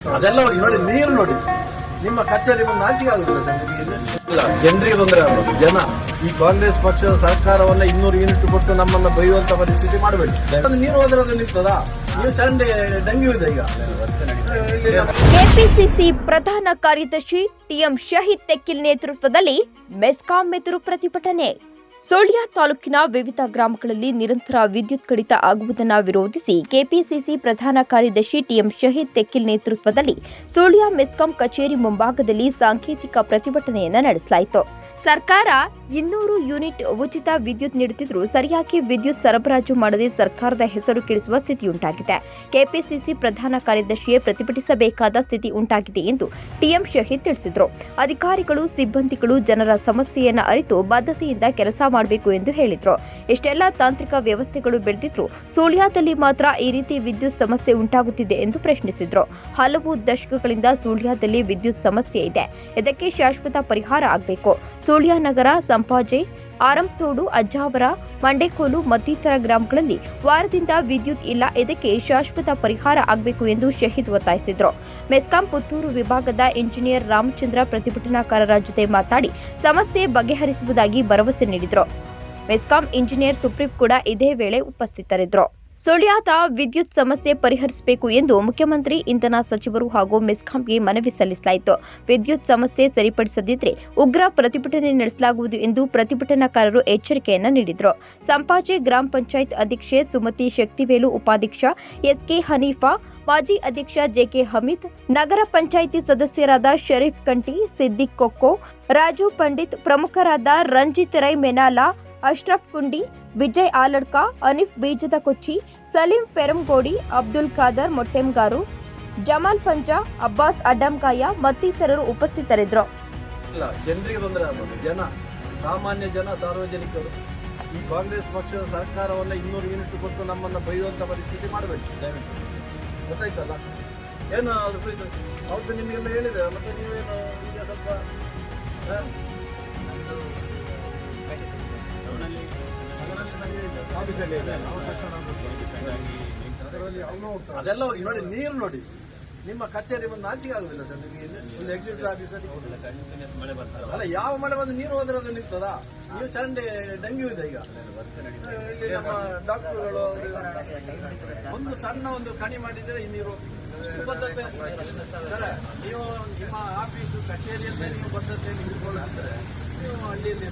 ಅದೆಲ್ಲ ನೋಡಿ ನೀರು ನೋಡಿ. ನಿಮ್ಮ ಕಚೇರಿ ಬಂದು ನಾಚಿಕೆ ಇದು? ಇಲ್ಲ. ಜನರಿಗೆ ತೊಂದರೆ ಆಗೋದು ಜನ, ಈ ಕಾಂಗ್ರೆಸ್ ಪಕ್ಷದ ಸರ್ಕಾರವನ್ನ ಇನ್ನೂರು ಯೂನಿಟ್ ಕೊಟ್ಟು ನಮ್ಮನ್ನ ಬೈಯುವಂತ ಪರಿಸ್ಥಿತಿ ಮಾಡಬೇಡಿ ನೀರು ಹೋದ್ರೆ ಅದು ನಿಲ್ತದಾ? ನೀವು ಚರಂಡಿ, ಡೆಂಗ್ಯೂ ಇದೆ ಈಗ. ಕೆಪಿಸಿಸಿ ಪ್ರಧಾನ ಕಾರ್ಯದರ್ಶಿ ಟಿಎಂ ಶಹೀದ್ ತೆಕ್ಕಿಲ್ ನೇತೃತ್ವದಲ್ಲಿ ಮೆಸ್ಕಾಂ ಎದುರು ಪ್ರತಿಭಟನೆ. ಸುಳ್ಯ ತಾಲೂಕಿನ ವಿವಿಧ ಗ್ರಾಮಗಳಲ್ಲಿ ನಿರಂತರ ವಿದ್ಯುತ್ ಕಡಿತ ಆಗುವುದನ್ನು ವಿರೋಧಿಸಿ ಕೆಪಿಸಿಸಿ ಪ್ರಧಾನ ಕಾರ್ಯದರ್ಶಿ ಟಿಎಂ ಶಹೀದ್ ತೆಕ್ಕಿಲ್ ನೇತೃತ್ವದಲ್ಲಿ ಸುಳ್ಯ ಮೆಸ್ಕಾಂ ಕಚೇರಿ ಮುಂಭಾಗದಲ್ಲಿ ಸಾಂಕೇತಿಕ ಪ್ರತಿಭಟನೆಯನ್ನು ನಡೆಸಲಾಯಿತು. ಸರ್ಕಾರ ಇನ್ನೂರು ಯೂನಿಟ್ ಉಚಿತ ವಿದ್ಯುತ್ ನೀಡುತ್ತಿದ್ದರೂ ಸರಿಯಾಗಿ ವಿದ್ಯುತ್ ಸರಬರಾಜು ಮಾಡದೆ ಸರ್ಕಾರದ ಹೆಸರು ಕೆಡಿಸುವ ಸ್ಥಿತಿಯುಂಟಾಗಿದೆ. ಕೆಪಿಸಿಸಿ ಪ್ರಧಾನ ಕಾರ್ಯದರ್ಶಿಯೇ ಪ್ರತಿಭಟಿಸಬೇಕಾದ ಸ್ಥಿತಿ ಉಂಟಾಗಿದೆ ಎಂದು ಟಿಎಂ ಶಹೀದ್ ತಿಳಿಸಿದರು. ಅಧಿಕಾರಿಗಳು, ಸಿಬ್ಬಂದಿಗಳು ಜನರ ಸಮಸ್ಯೆಯನ್ನು ಅರಿತು, ಬದ್ಧತೆಯಿಂದ ಕೆಲಸ ಮಾಡಬೇಕು ಎಂದು ಹೇಳಿದರು. ಇಷ್ಟೆಲ್ಲ ತಾಂತ್ರಿಕ ವ್ಯವಸ್ಥೆಗಳು ಬೆಳೆದಿದ್ರು ಸುಳ್ಯದಲ್ಲಿ ಮಾತ್ರ ಈ ರೀತಿ ವಿದ್ಯುತ್ ಸಮಸ್ಯೆ ಉಂಟಾಗುತ್ತಿದೆ ಎಂದು ಪ್ರಶ್ನಿಸಿದರು. ಹಲವು ದಶಕಗಳಿಂದ ಸುಳ್ಯದಲ್ಲಿ ವಿದ್ಯುತ್ ಸಮಸ್ಯೆ ಇದೆ. ಇದಕ್ಕೆ ಶಾಶ್ವತ ಪರಿಹಾರ ಆಗಬೇಕು. ಸುಳ್ಯ ನಗರ, ಸಂಪಾಜೆ ಆರಂತೋಡು ಅಜ್ಜಾವರ, ಮಂಡೇಕೋಲು ಮತ್ತಿತರ ಗ್ರಾಮಗಳಲ್ಲಿ ವಾರದಿಂದ ವಿದ್ಯುತ್ ಇಲ್ಲ. ಇದಕ್ಕೆ ಶಾಶ್ವತ ಪರಿಹಾರ ಆಗಬೇಕು ಎಂದು ಶಹೀದ್ ಒತ್ತಾಯಿಸಿದರು. ಮೆಸ್ಕಾಂ ಪುತ್ತೂರು ವಿಭಾಗದ ಇಂಜಿನಿಯರ್ ರಾಮಚಂದ್ರ ಪ್ರತಿಭಟನಾಕಾರರ ಜೊತೆ ಮಾತಾಡಿ ಸಮಸ್ಯೆ ಬಗೆಹರಿಸುವುದಾಗಿ ಭರವಸೆ ನೀಡಿದರು. ಮೆಸ್ಕಾಂ ಇಂಜಿನಿಯರ್ ಸುಪ್ರೀಂ ಕೂಡ ಇದೇ ವೇಳೆ ಉಪಸ್ಥಿತರಿದ್ದರು ಸುಳ್ಯಾದ ವಿದ್ಯುತ್ ಸಮಸ್ಯೆ ಪರಿಹರಿಸಬೇಕು ಎಂದು ಮುಖ್ಯಮಂತ್ರಿ, ಇಂಧನ ಸಚಿವರು ಹಾಗೂ ಮೆಸ್ಕಾಂಗೆ ಮನವಿ ಸಲ್ಲಿಸಲಾಯಿತು. ವಿದ್ಯುತ್ ಸಮಸ್ಯೆ ಸರಿಪಡಿಸದಿದ್ದರೆ ಉಗ್ರ ಪ್ರತಿಭಟನೆ ನಡೆಸಲಾಗುವುದು ಎಂದು ಪ್ರತಿಭಟನಾಕಾರರು ಎಚ್ಚರಿಕೆಯನ್ನು ನೀಡಿದರು. ಸಂಪಾಜೆ ಗ್ರಾಮ ಪಂಚಾಯತ್ ಅಧ್ಯಕ್ಷೆ ಸುಮತಿ ಶಕ್ತಿವೇಲು, ಉಪಾಧ್ಯಕ್ಷ ಎಸ್ಕೆ ಹನೀಫಾ, ಮಾಜಿ ಅಧ್ಯಕ್ಷ ಜೆಕೆ ಹಮೀದ್, ನಗರ ಪಂಚಾಯಿತಿ ಸದಸ್ಯರಾದ ಶರೀಫ್ ಕಂಟಿ, ಸಿದ್ದಿಕ್ ಕೊಕ್ಕೋ, ರಾಜು ಪಂಡಿತ್, ಪ್ರಮುಖರಾದ ರಂಜಿತ್ ರೈ ಮೆನಾಲಾ ಅಶ್ರಫ್ ಕುಂಡಿ, ವಿಜಯ್ ಆಲಡ್ಕ, ಅನಿಫ್ ಬೀಜದ ಕೊಚ್ಚಿ, ಸಲೀಂ ಫೆರಂಗೋಡಿ ಅಬ್ದುಲ್ ಖಾದರ್ ಮೊಟ್ಟೆಂಗಾರು ಜಮಾಲ್ ಪಂಜಾ, ಅಬ್ಬಾಸ್ ಅಡ್ಡಂಕಾಯ ಮತ್ತಿತರರು ಉಪಸ್ಥಿತರಿದ್ದರು. ಜನರಿಗೆ ತೊಂದರೆ ಆಗೋದು. ಜನ, ಸಾಮಾನ್ಯ ಜನ, ಸಾರ್ವಜನಿಕರು. ಈ ಕಾಂಗ್ರೆಸ್ ಪಕ್ಷದ ಸರ್ಕಾರವನ್ನ ಇನ್ನೂರು ಯೂನಿಟ್ ಕೊಟ್ಟು ನಮ್ಮನ್ನ ಬೈಯುವಂಥ ಪರಿಸ್ಥಿತಿ ಮಾಡಬೇಕು. ದಯವಿಟ್ಟು. ಗೊತ್ತಾಯ್ತಲ್ಲ? ಏನು ಹೌದು ನಿಮಗೆಲ್ಲ ಹೇಳಿದೆ ಮತ್ತೆ ನೀವೇನು ಆಫೀಸಲ್ಲಿ ಇದೆ. ಅದೆಲ್ಲ ಹೋಗಿ ನೋಡಿ ನೀರು ನೋಡಿ. ನಿಮ್ಮ ಕಚೇರಿ ಬಂದು ನಾಚಿಕೆ ಆಗುದಿಲ್ಲ ಸರ್ ನಿಮಗೆ? ಒಂದು ಎಕ್ಸಿಕ್ಯೂಟಿವ್ ಆಫೀಸರ್ ಅಲ್ಲ ಯಾವ ಮಳೆ ಬಂದು ನೀರು ಹೋದ್ರೆ ಅದು ನಿಂತದ ನೀವು ಚರಂಡಿ ಡೆಂಗ್ಯೂ ಇದೆ ಈಗ. ನಮ್ಮ ಡಾಕ್ಟರ್ಗಳು ಒಂದು ಸಣ್ಣ ಒಂದು ಕಣಿ ಮಾಡಿದ್ರೆ ಈ ನೀರು ಬದ್ಧತೆ ಸರ್, ನೀವು ನಿಮ್ಮ ಆಫೀಸು ಕಚೇರಿಯಲ್ಲೇ ನೀವು ಬದ್ಧತೆ ನೀವು ನೀವು ಹಳ್ಳಿಯಲ್ಲಿ